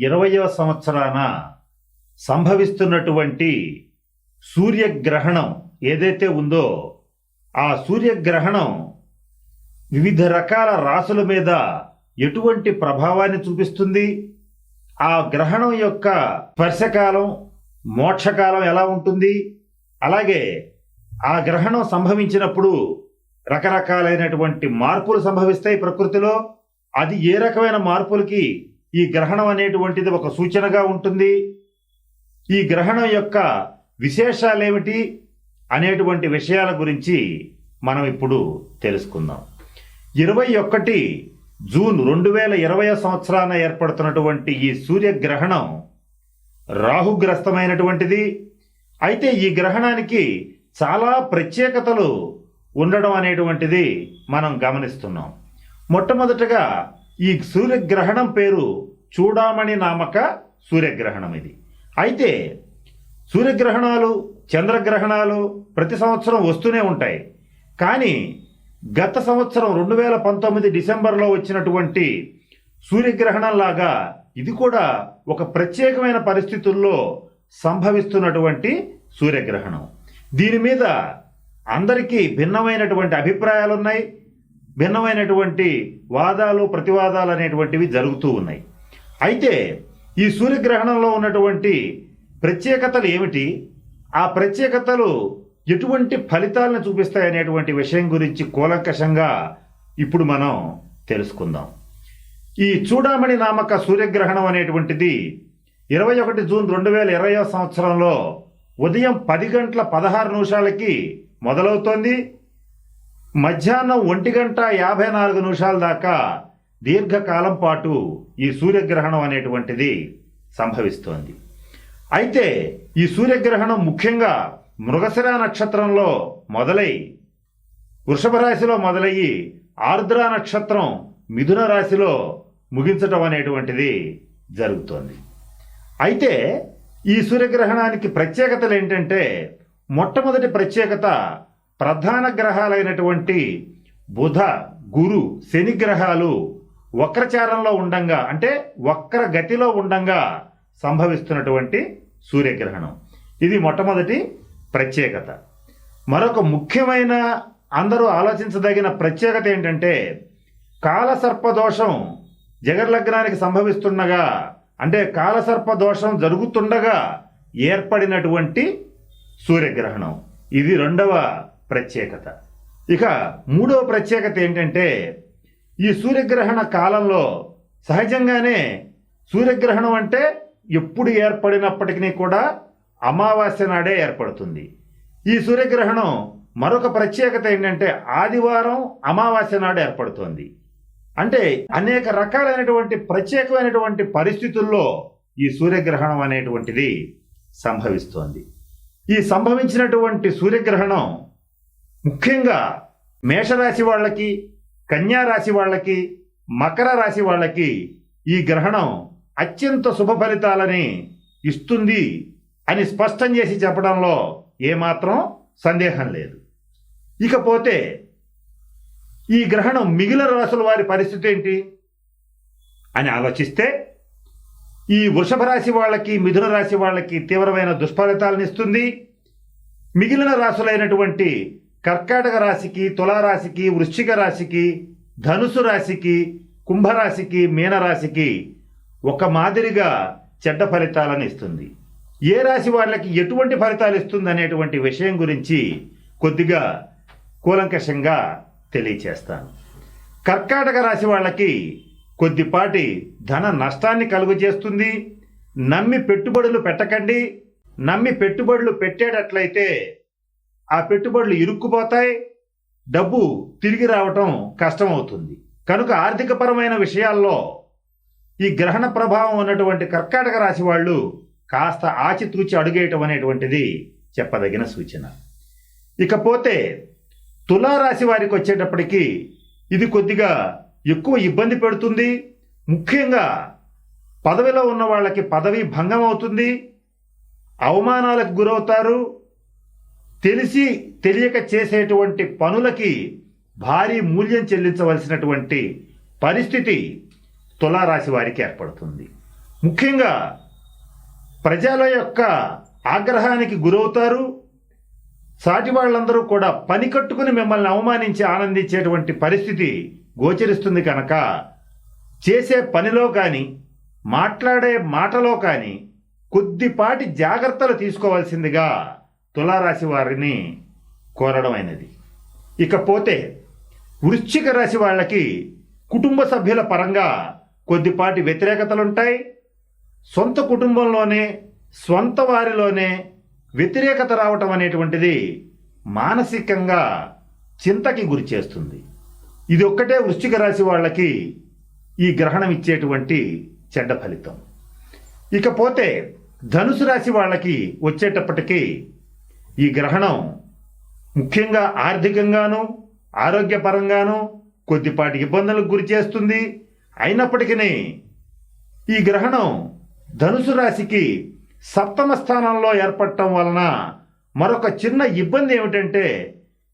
ఇరవయవ సంవత్సరాన సంభవిస్తున్నటువంటి సూర్యగ్రహణం ఏదైతే ఉందో ఆ సూర్యగ్రహణం వివిధ రకాల రాసుల మీద ఎటువంటి ప్రభావాన్ని చూపిస్తుంది? ఆ గ్రహణం యొక్క స్పర్శకాలం మోక్షకాలం ఎలా ఉంటుంది? అలాగే ఆ గ్రహణం సంభవించినప్పుడు రకరకాలైనటువంటి మార్పులు సంభవిస్తాయి ప్రకృతిలో. అది ఏ రకమైన మార్పులకి ఈ గ్రహణం అనేటువంటిది ఒక సూచనగా ఉంటుంది. ఈ గ్రహణం యొక్క విశేషాలేమిటి అనేటువంటి విషయాల గురించి మనం ఇప్పుడు తెలుసుకుందాం. ఇరవై ఒకటి జూన్ రెండు వేల ఇరవై సంవత్సరాన ఏర్పడుతున్నటువంటి ఈ సూర్యగ్రహణం రాహుగ్రస్తమైనటువంటిది. అయితే ఈ గ్రహణానికి చాలా ప్రత్యేకతలు ఉండడం అనేటువంటిది మనం గమనిస్తున్నాం. మొట్టమొదటగా ఈ సూర్యగ్రహణం పేరు చూడామణి నామక సూర్యగ్రహణం ఇది. అయితే సూర్యగ్రహణాలు చంద్రగ్రహణాలు ప్రతి సంవత్సరం వస్తూనే ఉంటాయి. కానీ గత సంవత్సరం రెండు వేల పంతొమ్మిది డిసెంబర్లో వచ్చినటువంటి సూర్యగ్రహణంలాగా ఇది కూడా ఒక ప్రత్యేకమైన పరిస్థితుల్లో సంభవిస్తున్నటువంటి సూర్యగ్రహణం. దీని మీద అందరికీ భిన్నమైనటువంటి అభిప్రాయాలు ఉన్నాయి భిన్నమైనటువంటి వాదాలు ప్రతివాదాలు అనేటువంటివి జరుగుతూ ఉన్నాయి. అయితే ఈ సూర్యగ్రహణంలో ఉన్నటువంటి ప్రత్యేకతలు ఏమిటి? ఆ ప్రత్యేకతలు ఎటువంటి ఫలితాలను చూపిస్తాయనేటువంటి విషయం గురించి కూలంకషంగా ఇప్పుడు మనం తెలుసుకుందాం. ఈ చూడామణి నామక సూర్యగ్రహణం అనేటువంటిది ఇరవై ఒకటి జూన్ రెండు వేల ఇరవై సంవత్సరంలో ఉదయం పది గంటల పదహారు నిమిషాలకి మొదలవుతోంది. మధ్యాహ్నం ఒంటి గంట యాభై నాలుగు నిమిషాల దాకా దీర్ఘకాలం పాటు ఈ సూర్యగ్రహణం అనేటువంటిది సంభవిస్తోంది. అయితే ఈ సూర్యగ్రహణం ముఖ్యంగా మృగశిర నక్షత్రంలో మొదలై వృషభ రాశిలో మొదలయ్యి ఆర్ద్ర నక్షత్రం మిథున రాశిలో ముగించటం అనేటువంటిది జరుగుతోంది. అయితే ఈ సూర్యగ్రహణానికి ప్రత్యేకతలు ఏంటంటే మొట్టమొదటి ప్రత్యేకత ప్రధాన గ్రహాలైనటువంటి బుధ గురు శని గ్రహాలు వక్రచారంలో ఉండంగా అంటే వక్ర గతిలో ఉండంగా సంభవిస్తున్నటువంటి సూర్యగ్రహణం. ఇది మొట్టమొదటి ప్రత్యేకత. మరొక ముఖ్యమైన అందరూ ఆలోచించదగిన ప్రత్యేకత ఏంటంటే కాలసర్ప దోషం జగర్లగ్నానికి సంభవిస్తుండగా అంటే కాలసర్ప దోషం జరుగుతుండగా ఏర్పడినటువంటి సూర్యగ్రహణం. ఇది రెండవ ప్రత్యేకత. ఇక మూడవ ప్రత్యేకత ఏంటంటే ఈ సూర్యగ్రహణ కాలంలో సహజంగానే సూర్యగ్రహణం అంటే ఎప్పుడు ఏర్పడినప్పటికీ కూడా అమావాస్య నాడే ఏర్పడుతుంది. ఈ సూర్యగ్రహణం మరొక ప్రత్యేకత ఏంటంటే ఆదివారం అమావాస్య నాడు ఏర్పడుతోంది. అంటే అనేక రకాలైనటువంటి ప్రత్యేకమైనటువంటి పరిస్థితుల్లో ఈ సూర్యగ్రహణం అనేటువంటిది సంభవిస్తోంది. ఈ సంభవించినటువంటి సూర్యగ్రహణం ముఖ్యంగా మేషరాశి వాళ్ళకి కన్యా రాశి వాళ్ళకి మకర రాశి వాళ్ళకి ఈ గ్రహణం అత్యంత శుభ ఫలితాలని ఇస్తుంది అని స్పష్టం చేసి చెప్పడంలో ఏమాత్రం సందేహం లేదు. ఇకపోతే ఈ గ్రహణం మిగిలిన రాశుల వారి పరిస్థితి ఏంటి? అని ఆలోచిస్తే ఈ వృషభ రాశి వాళ్ళకి మిథున రాశి వాళ్ళకి తీవ్రమైన దుష్ఫలితాలను ఇస్తుంది. మిగిలిన రాశులైనటువంటి కర్కాటక రాశికి తులారాశికి వృశ్చిక రాశికి ధనుసు రాశికి కుంభరాశికి మీనరాశికి ఒక మాదిరిగా చెడ్డ ఫలితాలను ఇస్తుంది. ఏ రాశి వాళ్ళకి ఎటువంటి ఫలితాలు ఇస్తుంది అనేటువంటి విషయం గురించి కొద్దిగా కూలంకషంగా తెలియచేస్తాను. కర్కాటక రాశి వాళ్ళకి కొద్దిపాటి ధన నష్టాన్ని కలుగు చేస్తుంది. నమ్మి పెట్టుబడులు పెట్టకండి. నమ్మి పెట్టుబడులు పెట్టేటట్లయితే ఆ పెట్టుబడులు ఇరుక్కుపోతాయి డబ్బు తిరిగి రావటం కష్టమవుతుంది. కనుక ఆర్థికపరమైన విషయాల్లో ఈ గ్రహణ ప్రభావం ఉన్నటువంటి కర్కాటక రాశి వాళ్ళు కాస్త ఆచితూచి అడుగేయటం అనేటువంటిది చెప్పదగిన సూచన. ఇకపోతే తులారాశి వారికి వచ్చేటప్పటికి ఇది కొద్దిగా ఎక్కువ ఇబ్బంది పెడుతుంది. ముఖ్యంగా పదవిలో ఉన్న వాళ్ళకి పదవి భంగం అవుతుంది అవమానాలకు గురవుతారు. తెలిసి తెలియక చేసేటువంటి పనులకి భారీ మూల్యం చెల్లించవలసినటువంటి పరిస్థితి తులారాశి వారికి ఏర్పడుతుంది. ముఖ్యంగా ప్రజల యొక్క ఆగ్రహానికి గురవుతారు. సాటి వాళ్ళందరూ కూడా పని కట్టుకుని మిమ్మల్ని అవమానించి ఆనందించేటువంటి పరిస్థితి గోచరిస్తుంది కనుక చేసే పనిలో కానీ మాట్లాడే మాటలో కానీ కొద్దిపాటి జాగ్రత్తలు తీసుకోవాల్సిందిగా తులారాశి వారిని కోరడమైనది ఇకపోతే వృశ్చిక రాశి వాళ్ళకి కుటుంబ సభ్యుల పరంగా కొద్దిపాటి వ్యతిరేకతలుంటాయి. సొంత కుటుంబంలోనే స్వంత వారిలోనే వ్యతిరేకత రావటం అనేటువంటిది మానసికంగా చింతకి గురి చేస్తుంది. ఇది ఒక్కటే వృశ్చిక రాశి వాళ్ళకి ఈ గ్రహణం ఇచ్చేటువంటి చెడ్డ ఫలితం. ఇకపోతే ధనుసు రాశి వాళ్ళకి వచ్చేటప్పటికీ ఈ గ్రహణం ముఖ్యంగా ఆర్థికంగాను ఆరోగ్యపరంగాను కొద్దిపాటి ఇబ్బందులకు గురి చేస్తుంది. అయినప్పటికీ ఈ గ్రహణం ధనుసు రాశికి సప్తమ స్థానంలో ఏర్పడటం వలన మరొక చిన్న ఇబ్బంది ఏమిటంటే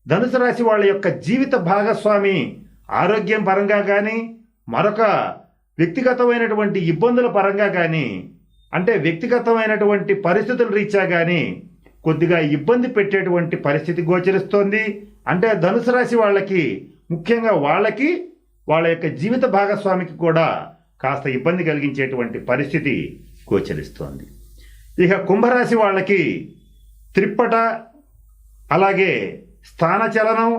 ధనుసు రాశి వాళ్ళ యొక్క జీవిత భాగస్వామి ఆరోగ్యం పరంగా కానీ మరొక వ్యక్తిగతమైనటువంటి ఇబ్బందుల పరంగా కానీ అంటే వ్యక్తిగతమైనటువంటి పరిస్థితుల రీత్యా కానీ కొద్దిగా ఇబ్బంది పెట్టేటువంటి పరిస్థితి గోచరిస్తోంది. అంటే ధనుసు రాశి వాళ్ళకి ముఖ్యంగా వాళ్ళకి వాళ్ళ యొక్క జీవిత భాగస్వామికి కూడా కాస్త ఇబ్బంది కలిగించేటువంటి పరిస్థితి గోచరిస్తోంది. ఇక కుంభరాశి వాళ్ళకి త్రిప్పట అలాగే స్థానచలనం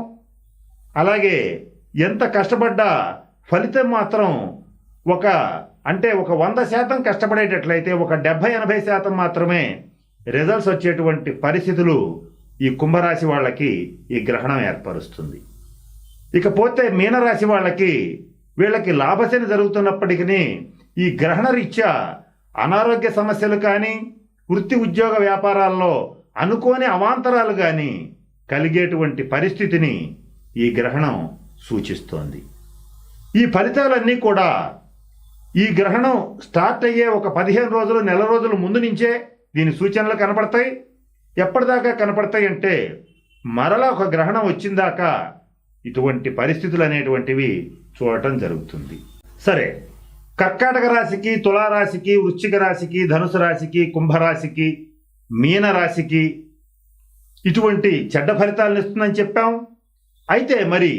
అలాగే ఎంత కష్టపడ్డా ఫలితం మాత్రం ఒక అంటే ఒక వంద శాతం కష్టపడేటట్లయితే ఒక డెబ్భై ఎనభై శాతం మాత్రమే రిజల్ట్స్ వచ్చేటువంటి పరిస్థితులు ఈ కుంభరాశి వాళ్ళకి ఈ గ్రహణం ఏర్పరుస్తుంది. ఇకపోతే మీనరాశి వాళ్ళకి వీళ్ళకి లాభశని జరుగుతున్నప్పటికీ ఈ గ్రహణ రీత్యా అనారోగ్య సమస్యలు కానీ వృత్తి ఉద్యోగ వ్యాపారాల్లో అనుకోని అవాంతరాలు కానీ కలిగేటువంటి పరిస్థితిని ఈ గ్రహణం సూచిస్తోంది. ఈ ఫలితాలన్నీ కూడా ఈ గ్రహణం స్టార్ట్ అయ్యే ఒక పదిహేను రోజులు నెల రోజుల ముందు నుంచే దీని సూచనలు కనపడతాయి. ఎప్పటిదాకా కనపడతాయి అంటే మరలా ఒక గ్రహణం వచ్చిందాకా ఇటువంటి పరిస్థితులు అనేటువంటివి చూడటం జరుగుతుంది. సరే కర్కాటక రాశికి తులారాశికి వృశ్చిక రాశికి ధనుసు రాశికి కుంభరాశికి మీన రాశికి ఇటువంటి చెడ్డ ఫలితాలను ఇస్తుందని చెప్పాం. అయితే మరి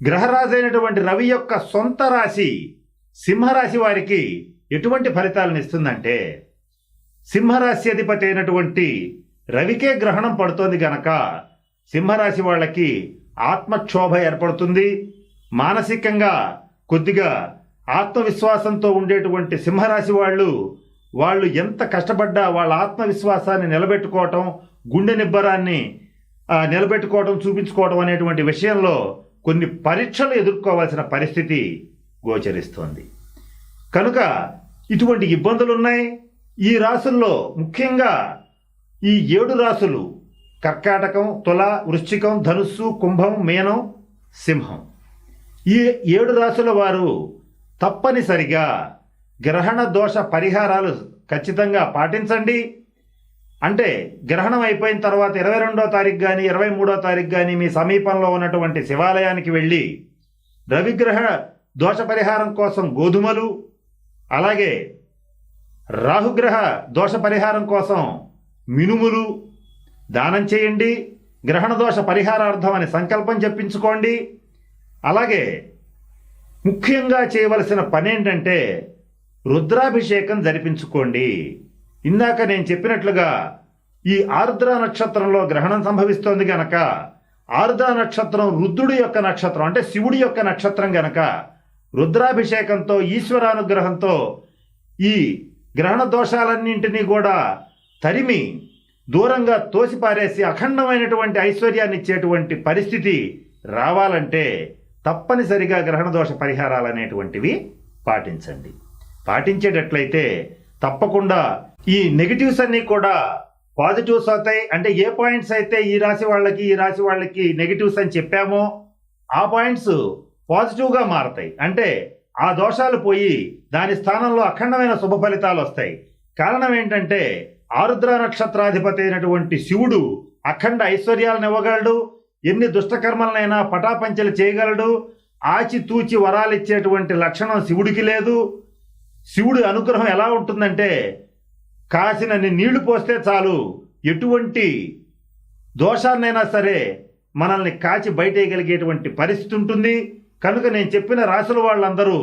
గ్రహరాజు అయినటువంటి రవి యొక్క సొంత రాశి సింహరాశి వారికి ఎటువంటి ఫలితాలను ఇస్తుందంటే సింహరాశి అధిపతి అయినటువంటి రవికే గ్రహణం పడుతోంది గనక సింహరాశి వాళ్ళకి ఆత్మక్షోభ ఏర్పడుతుంది. మానసికంగా కొద్దిగా ఆత్మవిశ్వాసంతో ఉండేటువంటి సింహరాశి వాళ్ళు వాళ్ళు ఎంత కష్టపడ్డా వాళ్ళ ఆత్మవిశ్వాసాన్ని నిలబెట్టుకోవటం గుండె నిబ్బరాన్ని నిలబెట్టుకోవటం చూపించుకోవటం అనేటువంటి విషయంలో కొన్ని పరీక్షలు ఎదుర్కోవాల్సిన పరిస్థితి గోచరిస్తోంది. కనుక ఇటువంటి ఇబ్బందులు ఉన్నాయి ఈ రాసుల్లో ముఖ్యంగా ఈ ఏడు రాసులు కర్కాటకం తుల వృశ్చికం ధనుస్సు కుంభం మీనం సింహం. ఈ ఏడు రాసుల వారు తప్పనిసరిగా గ్రహణ దోష పరిహారాలు ఖచ్చితంగా పాటించండి. అంటే గ్రహణం అయిపోయిన తర్వాత ఇరవై రెండో తారీఖు కానీ ఇరవై మూడో తారీఖు కానీ మీ సమీపంలో ఉన్నటువంటి శివాలయానికి వెళ్ళి రవిగ్రహ దోష పరిహారం కోసం గోధుమలు అలాగే రాహుగ్రహ దోష పరిహారం కోసం మినుములు దానం చేయండి. గ్రహణ దోష పరిహారార్థం అనే సంకల్పం చెప్పించుకోండి. అలాగే ముఖ్యంగా చేయవలసిన పని ఏంటంటే రుద్రాభిషేకం జరిపించుకోండి. ఇందాక నేను చెప్పినట్లుగా ఈ ఆరుద్ర నక్షత్రంలో గ్రహణం సంభవిస్తోంది గనక ఆరుద్ర నక్షత్రం రుద్రుడి యొక్క నక్షత్రం అంటే శివుడి యొక్క నక్షత్రం గనక రుద్రాభిషేకంతో ఈశ్వరానుగ్రహంతో ఈ గ్రహణ దోషాలన్నింటినీ కూడా తరిమి దూరంగా తోసిపారేసి అఖండమైనటువంటి ఐశ్వర్యాన్ని ఇచ్చేటువంటి పరిస్థితి రావాలంటే తప్పనిసరిగా గ్రహణ దోష పరిహారాలు అనేటువంటివి పాటించండి. పాటించేటట్లయితే తప్పకుండా ఈ నెగిటివ్స్ అన్నీ కూడా పాజిటివ్స్ అవుతాయి. అంటే ఏ పాయింట్స్ అయితే ఈ రాశి వాళ్ళకి ఈ రాశి వాళ్ళకి నెగిటివ్స్ అని చెప్పామో ఆ పాయింట్స్ పాజిటివ్గా మారతాయి. అంటే ఆ దోషాలు పోయి దాని స్థానంలో అఖండమైన శుభ ఫలితాలు వస్తాయి. కారణం ఏంటంటే ఆరుద్ర నక్షత్రాధిపతి అయినటువంటి శివుడు అఖండ ఐశ్వర్యాలను ఇవ్వగలడు ఎన్ని దుష్టకర్మలనైనా పటాపంచలు చేయగలడు ఆచితూచి వరాలు ఇచ్చేటువంటి లక్షణం శివుడికి లేదు. శివుడి అనుగ్రహం ఎలా ఉంటుందంటే కాసినన్ని నీళ్ళు పోస్తే చాలు ఎటువంటి దోషాన్నైనా సరే మనల్ని కాచి బయటేయగలిగేటువంటి పరిస్థితి ఉంటుంది. కనుక నేను చెప్పిన రాసుల వాళ్ళందరూ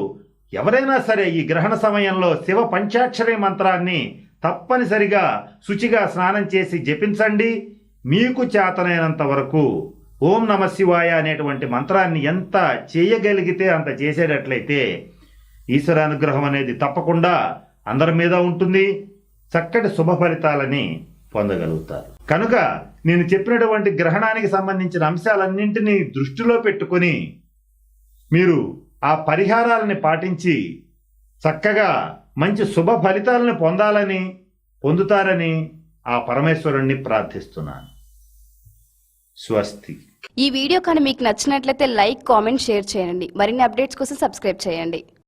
ఎవరైనా సరే ఈ గ్రహణ సమయంలో శివ పంచాక్షరి మంత్రాన్ని తప్పనిసరిగా శుచిగా స్నానం చేసి జపించండి. మీకు చేతనైనంత వరకు ఓం నమ శివాయ అనేటువంటి మంత్రాన్ని ఎంత చేయగలిగితే అంత చేసేటట్లయితే ఈశ్వర అనుగ్రహం అనేది తప్పకుండా అందరి మీద ఉంటుంది. చక్కటి శుభ ఫలితాలని పొందగలుగుతారు. కనుక నేను చెప్పినటువంటి గ్రహణానికి సంబంధించిన అంశాలన్నింటినీ దృష్టిలో పెట్టుకొని మీరు ఆ పరిహారాలని పాటించి చక్కగా మంచి శుభ ఫలితాలను పొందాలని పొందుతారని ఆ పరమేశ్వరుణ్ణి ప్రార్థిస్తున్నాను. స్వస్తి. ఈ వీడియో కానీ మీకు నచ్చినట్లయితే లైక్ కామెంట్ షేర్ చేయండి. మరిన్ని అప్డేట్స్ కోసం సబ్స్క్రైబ్ చేయండి.